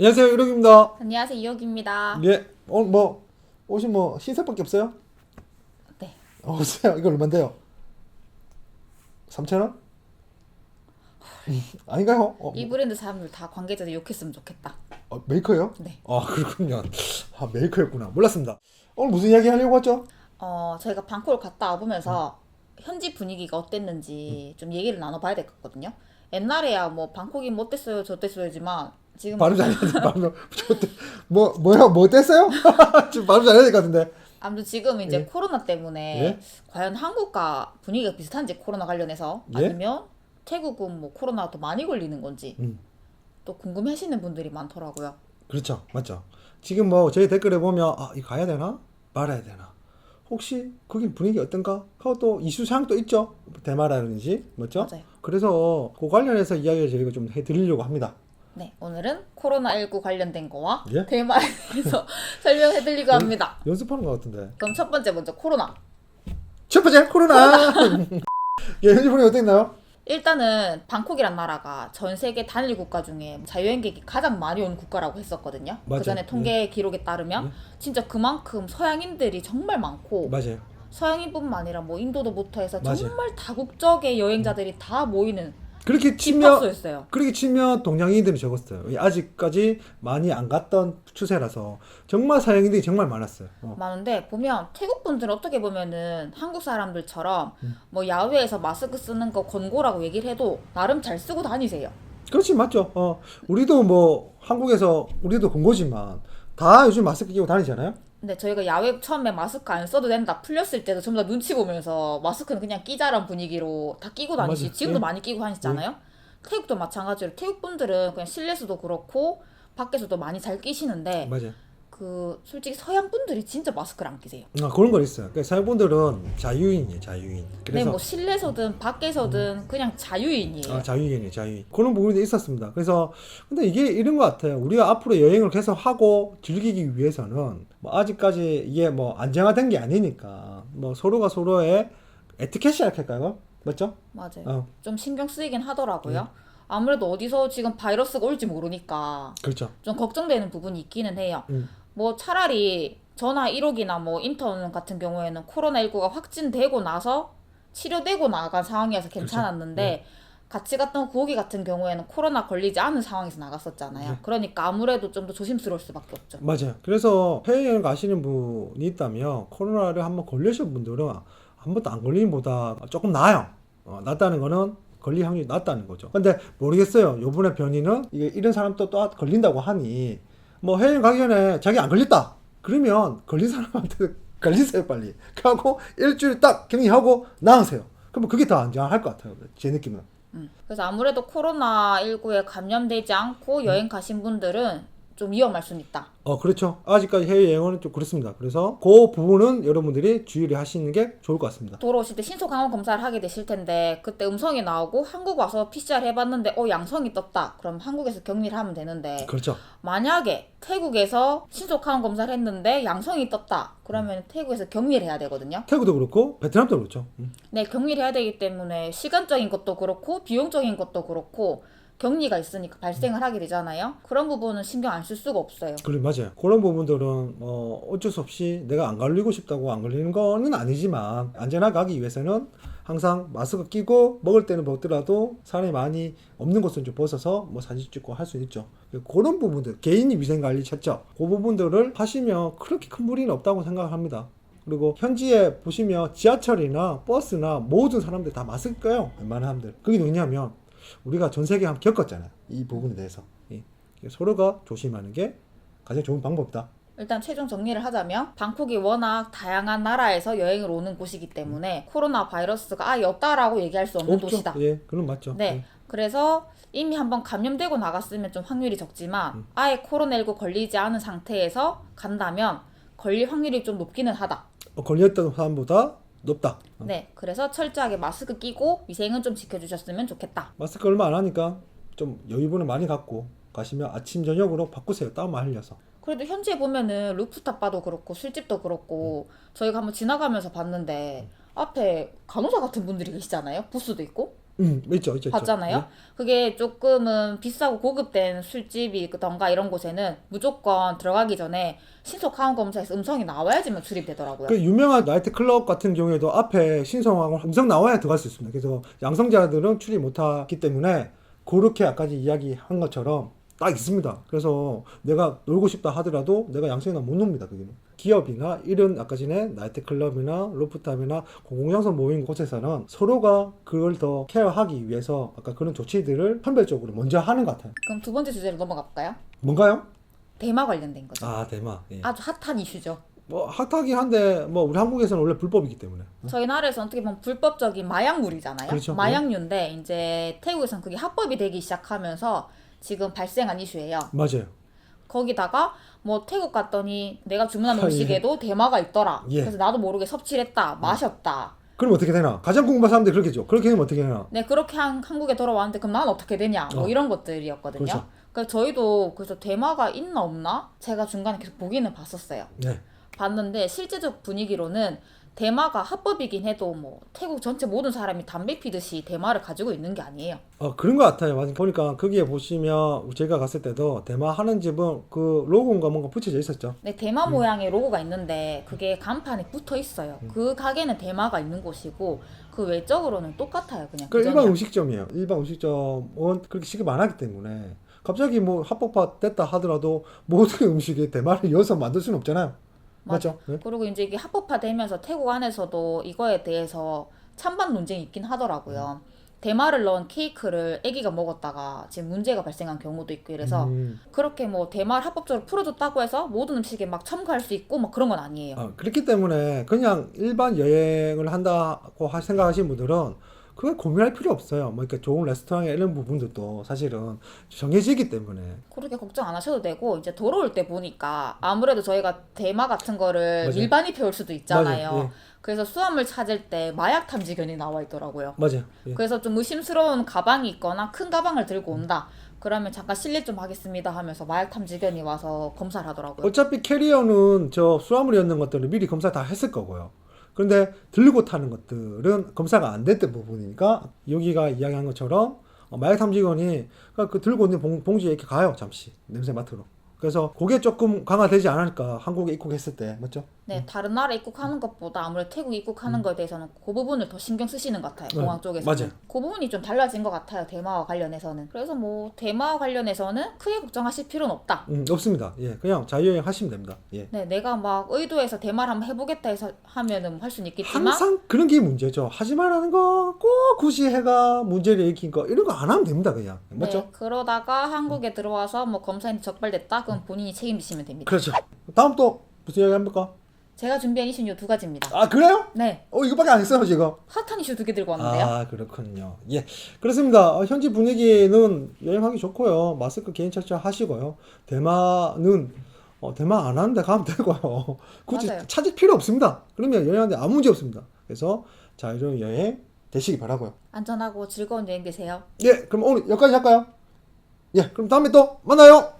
안녕하세요 유력입니다. 안녕하세요 이혁입니다. 예, 오늘 뭐 옷이 뭐 흰색밖에 없어요? 네. 어, 없어요. 이거 얼마인데요? 3천 원? 아닌가요? 어, 이 브랜드 사람들 다 관계자들 욕했으면 좋겠다. 어, 메이커요? 네. 아 그렇군요. 아 메이커였구나. 몰랐습니다. 오늘 무슨 이야기 하려고 왔죠? 어 저희가 방콕을 갔다 와보면서 현지 분위기가 어땠는지 좀 얘기를 나눠봐야 될 것 같거든요. 옛날에야 뭐 방콕이 뭐 어땠어요 저땠어요지만 지금 발음 잘해야 돼. 발음. 뭐 뭐야 뭐 됐어요? 지금 발음 잘해야 될 것 같은데. 아무튼 지금 이제 예. 코로나 때문에 예? 과연 한국과 분위기가 비슷한지 코로나 관련해서 예? 아니면 태국은 뭐 코로나 더 많이 걸리는 건지 음. 또 궁금해하시는 분들이 많더라고요. 그렇죠, 맞죠. 지금 뭐 저희 댓글에 보면 아 이거 가야 되나 말아야 되나 혹시 거기 분위기 어떤가 하고 또 이슈 사항도 있죠 대마라든지 맞죠? 맞아요. 그래서 그 관련해서 이야기를 저희가 좀 해드리려고 합니다. 네 오늘은 코로나19 관련된 거와 예? 대만에서 설명해드리고 합니다. 연습하는 것 같은데. 그럼 첫 번째 먼저 코로나. 첫 번째 코로나. 예, 현지 분위기 어땠나요? 일단은 방콕이란 나라가 전 세계 단일 국가 중에 자유여행객이 가장 많이 온 국가라고 했었거든요. 맞아요. 그 전에 통계 기록에 따르면 예. 진짜 그만큼 서양인들이 정말 많고 맞아요. 서양인뿐만 아니라 뭐 인도도부터 해서 맞아요. 정말 다국적의 여행자들이 다 모이는 그렇게 치면 집합소였어요. 그렇게 치면 동양인들이 적었어요. 아직까지 많이 안 갔던 추세라서 정말 서양인들이 정말 많았어요. 어. 많은데 보면 태국 분들은 어떻게 보면은 한국 사람들처럼 음. 뭐 야외에서 마스크 쓰는 거 권고라고 얘기를 해도 나름 잘 쓰고 다니세요. 그렇지 맞죠. 어, 우리도 뭐 한국에서 우리도 공고지만 다 요즘 마스크 끼고 다니잖아요. 근데 저희가 야외 처음에 마스크 안 써도 된다 풀렸을 때도 전부 다 눈치 보면서 마스크는 그냥 끼자란 분위기로 다 끼고 다니시 맞아요. 지금도 예. 많이 끼고 다니시잖아요. 태국도 마찬가지로 태국 분들은 그냥 실내에서도 그렇고 밖에서도 많이 잘 끼시는데 맞아요. 그 솔직히 서양 분들이 진짜 마스크를 안 끼세요. 아, 그런 건 있어요. 그러니까 사회분들은 자유인이에요, 자유인. 네, 그래서 뭐 실내서든 밖에서든 그냥 자유인이에요. 아, 자유인이에요, 자유인. 그런 부분도 있었습니다. 그래서 근데 이게 이런 것 같아요. 우리가 앞으로 여행을 계속 하고 즐기기 위해서는 뭐 아직까지 이게 뭐 안정화된 게 아니니까 뭐 서로가 서로의 에티켓이라 할까요? 맞죠? 맞아요. 어, 좀 신경 쓰이긴 하더라고요. 네. 아무래도 어디서 지금 바이러스가 올지 모르니까 그렇죠. 좀 걱정되는 부분이 있기는 해요. 음. 뭐 차라리 전화 1호기나 뭐 인턴 같은 경우에는 코로나19가 확진되고 나서 치료되고 나간 상황이어서 그렇죠. 괜찮았는데 네. 같이 갔던 구호기 같은 경우에는 코로나 걸리지 않은 상황에서 나갔었잖아요. 네. 그러니까 아무래도 좀 더 조심스러울 수밖에 없죠. 맞아요. 그래서 해외여행 가시는 분이 있다면 코로나를 한번 걸리신 분들은 한 번도 안 걸리는 보다 조금 나아요. 어, 낫다는 거는 걸릴 확률이 낮다는 거죠. 근데 모르겠어요. 요번에 변이는 이게 이런 사람도 또 걸린다고 하니 뭐 해외여행 가기 전에 자기 안 걸렸다. 그러면 걸린 사람한테 걸리세요 빨리. 그하고 일주일 딱 격리하고 나으세요. 그러면 그게 더 안전할 것 같아요. 제 느낌은. 음. 그래서 아무래도 코로나 19에 감염되지 않고 여행 가신 분들은 좀 위험할 수는 있다. 어, 그렇죠. 아직까지 해외 여행은 좀 그렇습니다. 그래서 그 부분은 여러분들이 주의를 하시는 게 좋을 것 같습니다. 돌아오실 때 신속 항원 검사를 하게 되실 텐데 그때 음성이 나오고 한국 와서 PCR 해봤는데 어 양성이 떴다. 그럼 한국에서 격리를 하면 되는데 그렇죠. 만약에 태국에서 신속 항원 검사를 했는데 양성이 떴다. 그러면 태국에서 격리를 해야 되거든요. 태국도 그렇고 베트남도 그렇죠. 음. 네, 격리를 해야 되기 때문에 시간적인 것도 그렇고 비용적인 것도 그렇고 격리가 있으니까 발생을 하게 되잖아요. 그런 부분은 신경 안 쓸 수가 없어요. 그래 맞아요. 그런 부분들은 어, 어쩔 수 없이 내가 안 걸리고 싶다고 안 걸리는 거는 아니지만 안전하게 가기 위해서는 항상 마스크 끼고 먹을 때는 먹더라도 사람이 많이 없는 곳은 좀 벗어서 뭐 사진 찍고 할 수 있죠. 그런 부분들 개인이 위생 관리 쳤죠. 그 부분들을 하시면 그렇게 큰 무리는 없다고 생각합니다. 그리고 현지에 보시면 지하철이나 버스나 모든 사람들 다 마스크 껴요. 웬만한 사람들. 그게 왜냐면 우리가 전 세계 한번 겪었잖아요. 이 부분에 대해서. 예. 서로가 조심하는 게 가장 좋은 방법이다. 일단 최종 정리를 하자면 방콕이 워낙 다양한 나라에서 여행을 오는 곳이기 때문에 코로나 바이러스가 아예 없다라고 얘기할 수 없는 도시다. 예, 그건 맞죠. 네. 그래서 이미 한번 감염되고 나갔으면 좀 확률이 적지만 음. 아예 코로나19 걸리지 않은 상태에서 간다면 걸릴 확률이 좀 높기는 하다. 어, 걸렸던 사람보다 높다. 어. 네. 그래서 철저하게 마스크 끼고 위생은 좀 지켜주셨으면 좋겠다. 마스크 얼마 안 하니까 좀 여유분을 많이 갖고 가시면 아침 저녁으로 바꾸세요. 땀만 흘려서. 그래도 현지에 보면은 루프탑 바도 그렇고 술집도 그렇고 저희가 한번 지나가면서 봤는데 앞에 간호사 같은 분들이 계시잖아요. 부스도 있고. 음, 있죠, 있죠, 있죠. 봤잖아요. 네. 그게 조금은 비싸고 고급된 술집이던가 이런 곳에는 무조건 들어가기 전에 신속 항원 검사에서 음성이 나와야지만 출입되더라고요. 그 유명한 나이트 클럽 같은 경우에도 앞에 신성하고 음성 나와야 들어갈 수 있습니다. 그래서 양성자들은 출입 못하기 때문에 그렇게 아까지 이야기한 것처럼 딱 있습니다. 그래서 내가 놀고 싶다 하더라도 내가 양성이나 못 놉니다. 그게는 기업이나 이런 아까 전에 나이트 클럽이나 로프탑이나 공공장소 모인 곳에서는 서로가 그걸 더 케어하기 위해서 아까 그런 조치들을 선별적으로 먼저 하는 것 같아요. 그럼 두 번째 주제로 넘어가 볼까요? 뭔가요? 대마 관련된 거죠. 아 대마. 예. 아주 핫한 이슈죠. 뭐 핫하긴 한데 뭐 우리 한국에서는 원래 불법이기 때문에. 저희 나라에서 어떻게 보면 불법적인 마약물이잖아요. 그렇죠. 마약류인데 이제 태국에서는 그게 합법이 되기 시작하면서 지금 발생한 이슈예요. 맞아요. 거기다가 뭐 태국 갔더니 내가 주문한 아, 예. 음식에도 대마가 있더라. 예. 그래서 나도 모르게 섭취를 했다. 마셨다. 그럼 어떻게 되나? 가장 궁금한 사람들이 그렇겠죠. 그렇게 되면 어떻게 되나? 네 그렇게 한, 한국에 돌아왔는데 그럼 난 어떻게 되냐? 뭐 어. 이런 것들이었거든요. 그렇죠. 그래서 저희도 그래서 대마가 있나 없나 제가 중간에 계속 보기는 봤었어요. 네. 봤는데 실제적 분위기로는 대마가 합법이긴 해도 뭐 태국 전체 모든 사람이 담배 피듯이 대마를 가지고 있는 게 아니에요. 어, 그런 것 같아요. 맞- 보니까 거기에 보시면 제가 갔을 때도 대마 하는 집은 그 로고인가 뭔가 붙여져 있었죠. 네, 대마 음. 모양의 로고가 있는데 그게 간판에 붙어 있어요. 그 가게는 대마가 있는 곳이고 그 외적으로는 똑같아요. 그냥 그 일반. 음식점이에요. 일반 음식점은 그렇게 시급 안 하기 때문에 갑자기 뭐 합법화 됐다 하더라도 모든 음식에 대마를 이어서 만들 수는 없잖아요. 맞죠? 네? 그리고 이제 이게 합법화되면서 태국 안에서도 이거에 대해서 찬반 논쟁이 있긴 하더라고요. 대마를 넣은 케이크를 아기가 먹었다가 지금 문제가 발생한 경우도 있고 이래서 음, 그렇게 뭐 대마를 합법적으로 풀어줬다고 해서 모든 음식에 막 첨가할 수 있고 막 그런 건 아니에요. 어, 그렇기 때문에 그냥 일반 여행을 한다고 하- 생각하시는 분들은 그걸 고민할 필요 없어요. 뭐 이렇게 좋은 레스토랑에 이런 부분들도 사실은 정해지기 때문에 그렇게 걱정 안 하셔도 되고 이제 돌아올 때 보니까 아무래도 저희가 대마 같은 거를 맞아요. 밀반입 해 올 수도 있잖아요. 맞아요. 예. 그래서 수화물 찾을 때 마약 탐지견이 나와 있더라고요. 맞아요. 예. 그래서 좀 의심스러운 가방이 있거나 큰 가방을 들고 온다. 그러면 잠깐 실례 좀 하겠습니다 하면서 마약 탐지견이 와서 검사를 하더라고요. 어차피 캐리어는 저 수화물이었는 것들을 미리 검사 다 했을 거고요. 그런데 들고 타는 것들은 검사가 안 됐던 부분이니까 여기가 이야기한 것처럼 어, 마약 탐지관이 그 들고 있는 봉, 봉지에 이렇게 가요 잠시 냄새 맡으러. 그래서 그게 조금 강화되지 않을까 한국에 입국했을 때 맞죠? 네, 다른 나라 입국하는 것보다 아무래도 태국 입국하는 거에 대해서는 그 부분을 더 신경 쓰시는 것 같아요. 네, 공항 쪽에서. 맞아요. 그 부분이 좀 달라진 것 같아요. 대마와 관련해서는. 그래서 뭐 대마와 관련해서는 크게 걱정하실 필요는 없다. 음, 없습니다. 예, 그냥 자유여행 하시면 됩니다. 예. 네, 내가 막 의도해서 대마를 한번 해보겠다 해서 하면은 할 수는 있겠지만 항상 그런 게 문제죠. 하지 말라는 거 꼭 굳이 해가 문제를 일으킨 거 이런 거 안 하면 됩니다 그냥 맞죠? 네, 그러다가 한국에 들어와서 뭐 검사인이 적발됐다. 그럼 본인이 책임지시면 됩니다. 그렇죠. 다음 또 무슨 이야기 합니까? 제가 준비한 이슈는 이두 가지입니다. 아 그래요? 네, 어 이거밖에 안 했어요 지금. 핫한 이슈 두 개 들고 왔는데요. 아 그렇군요. 예 그렇습니다. 어, 현지 분위기는 여행하기 좋고요. 마스크 개인 착장 하시고요. 대만은 어, 대만 안 하는데 가면 되고요. 굳이 맞아요. 찾을 필요 없습니다. 그러면 여행하는데 아무 문제 없습니다. 그래서 자유로운 여행 되시기 바라고요. 안전하고 즐거운 여행 되세요. 예 그럼 오늘 여기까지 할까요? 예 그럼 다음에 또 만나요.